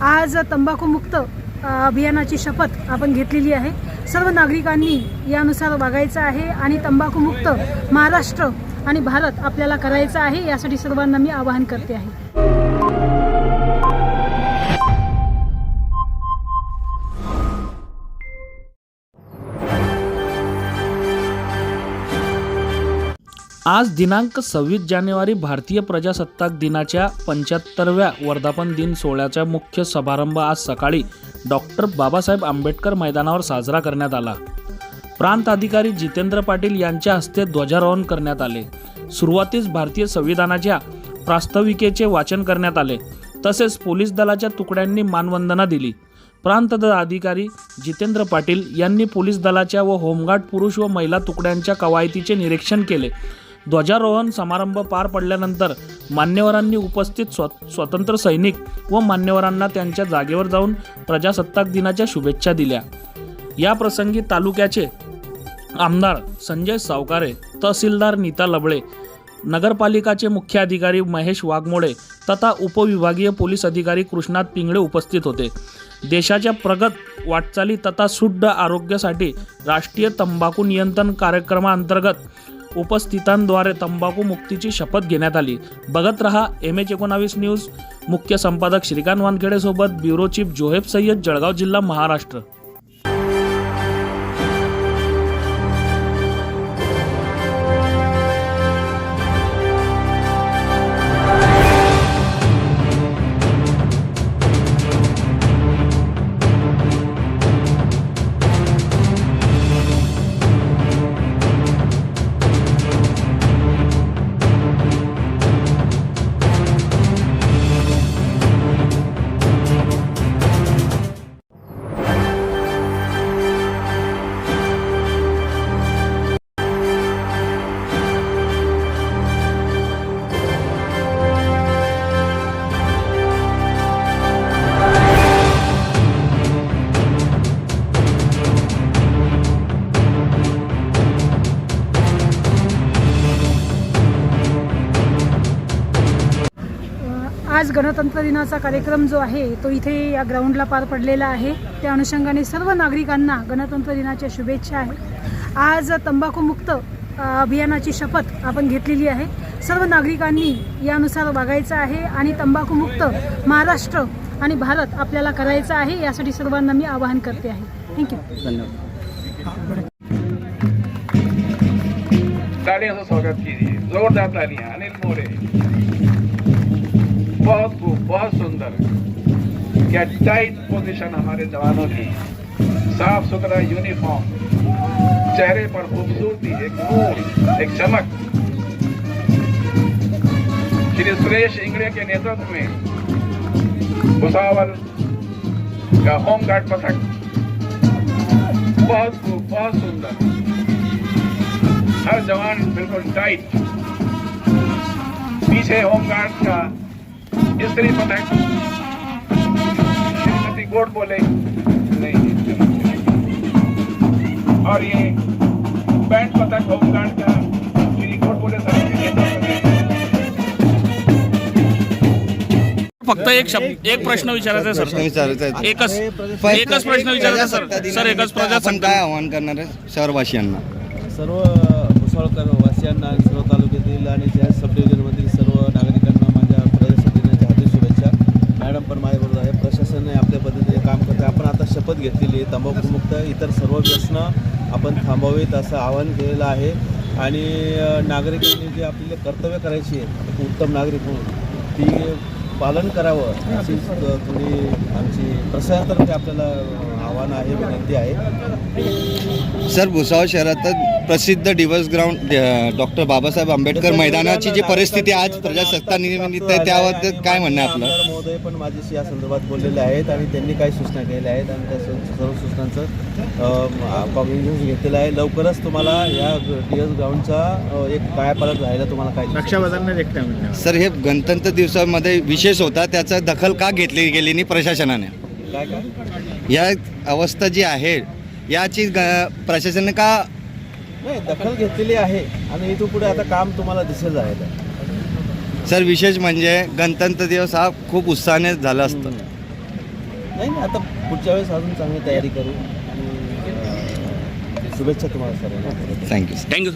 आज तंबाखूमुक्त अभियानाची शपथ आपण घेतलेली आहे. सर्व नागरिकांनी यानुसार वागायचं आहे आणि तंबाखूमुक्त महाराष्ट्र आणि भारत आपल्याला करायचं आहे यासाठी सर्वांना मी आवाहन करते आहे. आज दिनांक सव्वीस जानेवारी भारतीय प्रजासत्ताक दिनाच्या पंच्याहत्तरव्या वर्धापन दिन सोहळ्याचा मुख्य समारंभ आज सकाळी डॉक्टर बाबासाहेब आंबेडकर मैदानावर साजरा करण्यात आला. प्रांत अधिकारी जितेंद्र पाटील यांच्या हस्ते ध्वजारोहण करण्यात आले. सुरुवातीस भारतीय संविधानाच्या प्रास्ताविकेचे वाचन करण्यात आले. तसेच पोलीस दलाच्या तुकड्यांनी मानवंदना दिली. प्रांत अधिकारी जितेंद्र पाटील यांनी पोलीस दलाच्या व होमगार्ड पुरुष व महिला तुकड्यांच्या कवायतीचे निरीक्षण केले. ध्वजारोहण समारंभ पार पडल्यानंतर मान्यवरांनी उपस्थित स्व स्वतंत्र सैनिक व मान्यवरांना त्यांच्या जागेवर जाऊन प्रजासत्ताक दिनाच्या शुभेच्छा दिल्या या प्रसंगी तालुक्याचे आमदार संजय सावकारे तहसीलदार नीता लबळे नगरपालिकाचे मुख्य अधिकारी महेश वाघमोडे तथा उपविभागीय पोलीस अधिकारी कृष्णात पिंगळे उपस्थित होते देशाच्या प्रगत वाटचाली तथा शुद्ध आरोग्यासाठी राष्ट्रीय तंबाखू नियंत्रण कार्यक्रमाअंतर्गत उपस्थितांद्वारे तंबाखू मुक्तीची शपथ घेण्यात आली. बघत रहा एम एच एकोणावीस न्यूज. मुख्य संपादक श्रीकांत वानखेडेसोबत ब्युरो चीफ जोहेब सय्यद जळगाव जिल्हा महाराष्ट्र. आज गणतंत्र दिनाचा कार्यक्रम जो आहे तो इथे या ग्राउंडला पार पडलेला आहे. त्या अनुषंगाने सर्व नागरिकांना गणतंत्र दिनाच्या शुभेच्छा आहे. आज तंबाखूमुक्त अभियानाची शपथ आपण घेतलेली आहे. सर्व नागरिकांनी यानुसार वागायचं आहे आणि तंबाखूमुक्त महाराष्ट्र आणि भारत आपल्याला करायचं आहे यासाठी सर्वांना मी आवाहन करते आहे. थँक्यू धन्यवाद. से स्वागत कीजिए जोरदार तालियां अनिल मोरे. बहुत खूब बहुत सुंदर। क्या टाइट पोजीशन हमारे जवानों की। साफ़ सुथरा यूनिफॉर्म चेहरे पर खूबसूरती, एक नूर, एक चमक। श्री सुरेश इंगड़े के नेतृत्व में भुसावल का होमगार्ड पथक। बहुत खूब बहुत सुंदर। हर जवान बिल्कुल टाइट पीछे होमगार्ड का स्त्री पथक श्रीमती गोड बोले। नहीं और ये बैंड पथक होमगार्ड का श्री गोड बोले फक्त एक शब्द एक प्रश्न विचारायचा आहे प्रश्न सर. विचारायचा आहे. एकच एकच प्रश्न विचारायचा सर. प्रजासत्ताक सर एकच आपण काय प्रजासत्ताक आव्हान करणार आहे शहरवासियांना? सर्व मुसळकर वासियांना आणि सर्व तालुक्यातील आणि त्या सब सर्व नागरिकांना माझ्या प्रजासत्ताक दिनाच्या हार्दिक शुभेच्छा मॅडम पण माझ्याबरोबर आहे. प्रशासनाने आपल्या पद्धतीने काम करते आपण आता शपथ घेतलेली आहे. तंबाखूमुक्त इतर सर्व व्यसनं आपण थांबवावीत असं आवाहन केलेलं आहे. आणि नागरिकांनी जे आपले कर्तव्य करायची आहे उत्तम नागरिक म्हणून ती पालन करावं अशी तुम्ही थोडी आमची प्रशासनातर्फे आपल्याला आव्हान आहे विनंती आहे. सर भुसावळ शहरात प्रसिद्ध दिवस ग्राउंड डॉक्टर बाबासाहेब आंबेडकर मैदानाची जी परिस्थिती आज प्रजासत्ताक निमित्त आहे त्याबद्दल काय म्हणणं आहे आपलं? महोदय पण माझ्याशी या संदर्भात बोललेले आहेत आणि त्यांनी काही सूचना केलेल्या आहेत आणि त्या सर्व सूचनांचं घेतलेलं आहे. लवकरच तुम्हाला या डी एस ग्राउंडचा एक कायापालट राहायला तुम्हाला काय दिसेल. सर हे गणतंत्र दिवसामध्ये विशेष होता त्याचा दखल का घेतली गेली नाही प्रशासनाने? काय काय? या अवस्था जी आहे याची ग- प्रशासनाने का नाही दखल घेतलेली आहे आणि इथून पुढे आता काम तुम्हाला दिसेल आहे. सर विशेष म्हणजे गणतंत्र दिवस हा खूप उत्साहाने झाला असतं. नाही नाही, आता पुढच्या वेळेस अजून चांगली तयारी करू. आणि अं, शुभेच्छा तुम्हाला सर्वांना. Thank you thank you